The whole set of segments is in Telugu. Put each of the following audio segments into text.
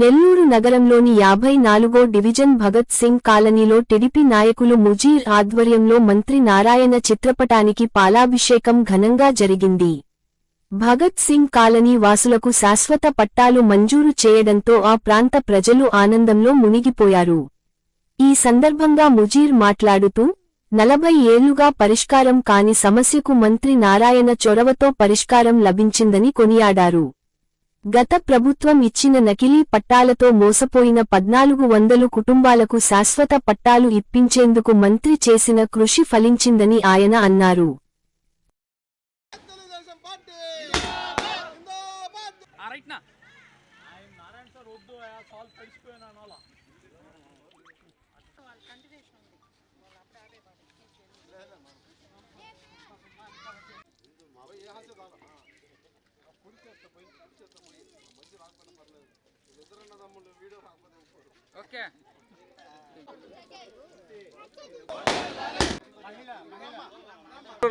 నెల్లూరు నగరంలోని యాభై నాలుగో డివిజన్ భగత్ సింగ్ కాలనీలో టిడిపి నాయకులు ముజీర్ ఆధ్వర్యంలో మంత్రి నారాయణ చిత్రపటానికి పాలాభిషేకం ఘనంగా జరిగింది. భగత్ సింగ్ కాలనీ వాసులకు శాశ్వత పట్టాలు మంజూరు చేయడంతో ఆ ప్రాంత ప్రజలు ఆనందంలో మునిగిపోయారు. ఈ సందర్భంగా ముజీర్ మాట్లాడుతూ నలభై ఏళ్ళుగా పరిష్కారం కాని సమస్యకు మంత్రి నారాయణ చొరవతో పరిష్కారం లభించిందని కొనియాడారు. గత ప్రభుత్వం ఇచ్చిన నకిలీ పట్టాలతో మోసపోయిన పద్నాలుగు వందలు కుటుంబాలకు శాశ్వత పట్టాలు ఇప్పించేందుకు మంత్రి చేసిన కృషి ఫలించిందని ఆయన అన్నారు. తెలుగుదేశం పార్టీ జిందాబాద్ ఆ రైట్ నా ఓకే.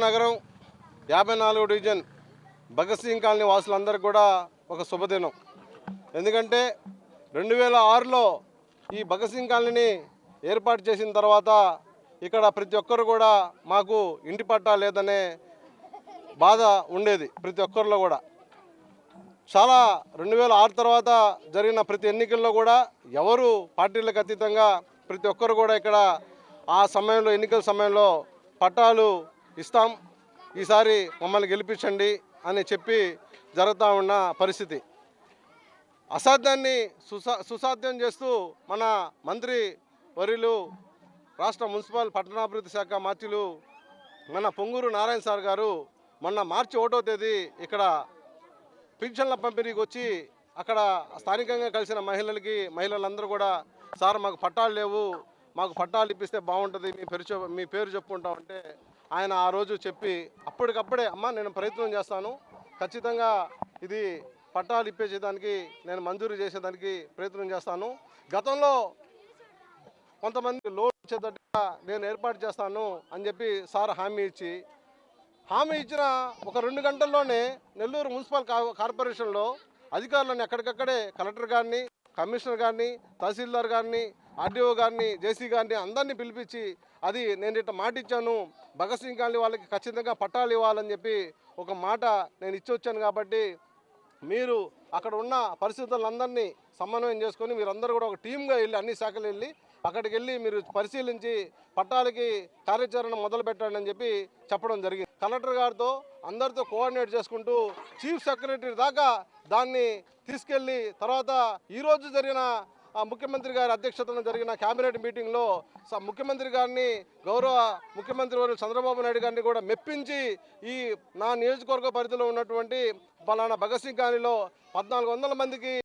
నగరం యాభై నాలుగు డివిజన్ భగత్ సింగ్ కాలనీ వాసులందరికీ కూడా ఒక శుభదినం. ఎందుకంటే రెండు వేల ఆరులో ఈ భగత్ సింగ్ కాలనీని ఏర్పాటు చేసిన తర్వాత ఇక్కడ ప్రతి ఒక్కరు కూడా మాకు ఇంటి పట్టా లేదనే బాధ ఉండేది ప్రతి ఒక్కరిలో కూడా. చాలా రెండు వేల ఆరు తర్వాత జరిగిన ప్రతి ఎన్నికల్లో కూడా ఎవరు పార్టీలకు అతీతంగా ప్రతి ఒక్కరు కూడా ఇక్కడ ఆ సమయంలో ఎన్నికల సమయంలో పట్టాలు ఇస్తాం ఈసారి మమ్మల్ని గెలిపించండి అని చెప్పి జరుగుతూ ఉన్న పరిస్థితి. అసాధ్యాన్ని సుసా సుసాధ్యం చేస్తూ మన మంత్రి వరిలు రాష్ట్ర మున్సిపల్ పట్టణాభివృద్ధి శాఖ మంత్రులు మన పొంగూరు నారాయణ సార్ గారు మొన్న మార్చి ఒకటో తేదీ ఇక్కడ పింఛన్ల పంపిణీకి వచ్చి అక్కడ స్థానికంగా కలిసిన మహిళలకి మహిళలందరూ కూడా సార్ మాకు పట్టాలు లేవు. మాకు పట్టాలు ఇప్పిస్తే బాగుంటుంది. మీ పేరు మీ పేరు చెప్పుకుంటాం అంటే ఆయన ఆ రోజు చెప్పి అప్పటికప్పుడే అమ్మ నేను ప్రయత్నం చేస్తాను. ఖచ్చితంగా ఇది పట్టాలు ఇప్పేసేదానికి నేను మంజూరు చేసేదానికి ప్రయత్నం చేస్తాను. గతంలో కొంతమంది లోన్ వచ్చేటట్టుగా నేను ఏర్పాటు చేస్తాను అని చెప్పి సార్ హామీ ఇచ్చి హామీ ఇచ్చిన ఒక రెండు గంటల్లోనే నెల్లూరు మున్సిపల్ కా- కార్పొరేషన్లో అధికారులను ఎక్కడికక్కడే కలెక్టర్ గారిని కమిషనర్ గారిని తహసీల్దార్ గారిని ఆర్డీఓ గారిని జేసీ గారిని అందరినీ పిలిపించి అది నేను ఇట్లా మాట ఇచ్చాను. భగత్ సింగ్ గారిని వాళ్ళకి ఖచ్చితంగా పట్టాలు ఇవ్వాలని చెప్పి ఒక మాట నేను ఇచ్చి వచ్చాను కాబట్టి మీరు అక్కడ ఉన్న పరిస్థితులందరినీ సమన్వయం చేసుకొని మీరందరూ కూడా ఒక టీమ్గా వెళ్ళి అన్ని శాఖలు వెళ్ళి అక్కడికి వెళ్ళి మీరు పరిశీలించి పట్టాలకి కార్యాచరణ మొదలు పెట్టండి అని చెప్పి చెప్పడం జరిగింది. కలెక్టర్ గారితో అందరితో కోఆర్డినేట్ చేసుకుంటూ చీఫ్ సెక్రటరీ దాకా దాన్ని తీసుకెళ్ళి తర్వాత ఈరోజు జరిగిన ఆ ముఖ్యమంత్రి గారి అధ్యక్షతన జరిగిన కేబినెట్ మీటింగ్లో స- ముఖ్యమంత్రి గారిని గౌరవ ముఖ్యమంత్రి వారు చంద్రబాబు నాయుడు గారిని కూడా మెప్పించి ఈ నా నియోజకవర్గ పరిధిలో ఉన్నటువంటి పలానా భగత్ సింగ్ కాలనీలో పద్నాలుగు వందల మందికి